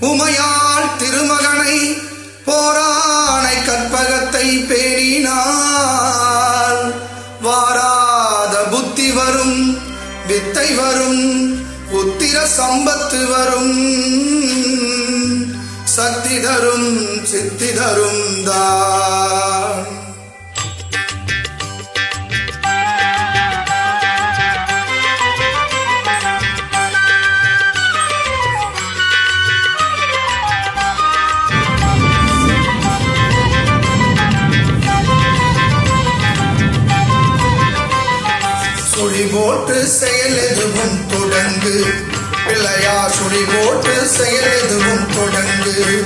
உமையால் திருமகனை போராணை கற்பகத்தை பேணினாள் வாராத புத்தி வரும் வித்தை வரும் உத்திர சம்பத்து வரும். சக்தி தரும் சித்தி தரும் தான் சுழி போட்டு செயல் எதுவும் தொடங்கு. பிள்ளையா சுழி போட்டு செயல் எதுவும் தொடங்கு.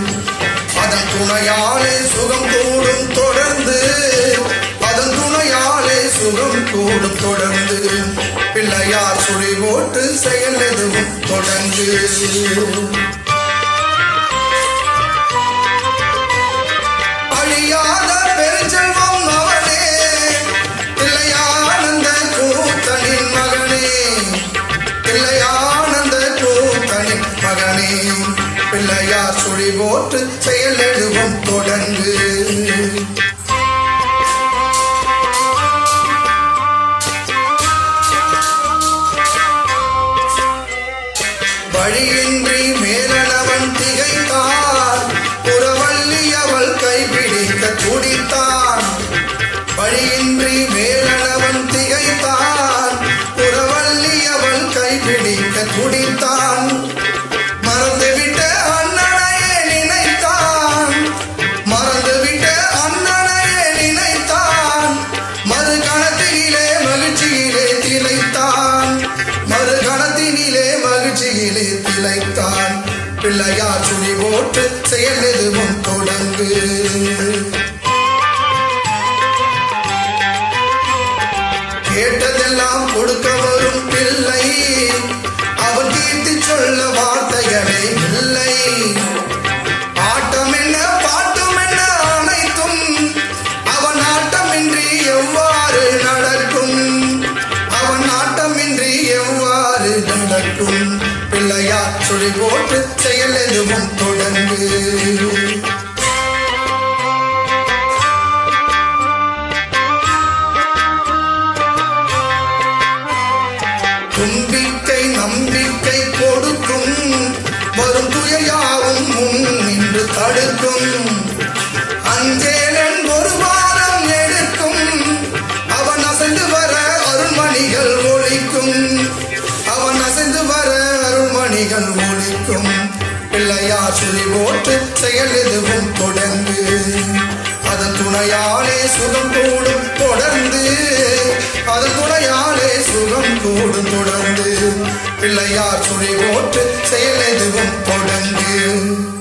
அதன் துணையாலே சுகம் கூடும் தொடர்ந்து. அதன் துணையாலே சுகம் கூடும் தொடர்ந்து. பிள்ளையார் சுழி போட்டு செயல் எதுவும் தொடங்கு. அழியாத பெருஞ்செல்வம் பிள்ளையார் சுழி போட்டு செயல் வழியில் மகிழ்ச்சியிலே திளைத்தான். பிள்ளையார் சுழி போட்டு செயல் எதுவும் தொடங்கு. பிள்ளையா சுழி போட்டு செயல் எதுவும் தொடங்கு தும்பிக்கை நம்பிக்கை கொடுக்கும் வரும் துயர் யாவும் முன் நின்று தடுக்கும். அஞ்சேலன் மணிகள் ஒழிக்கும் பிள்ளையார் சுழி போட்டு செயல் எதுவும் தொடர்ந்து அதன் துணையாலே சுகம் கூடும் தொடர்ந்து. அதன் துணையாலே சுகம் கூடும் தொடர்ந்து. பிள்ளையார் சுழி போட்டு செயல் எதுவும் தொடங்கு.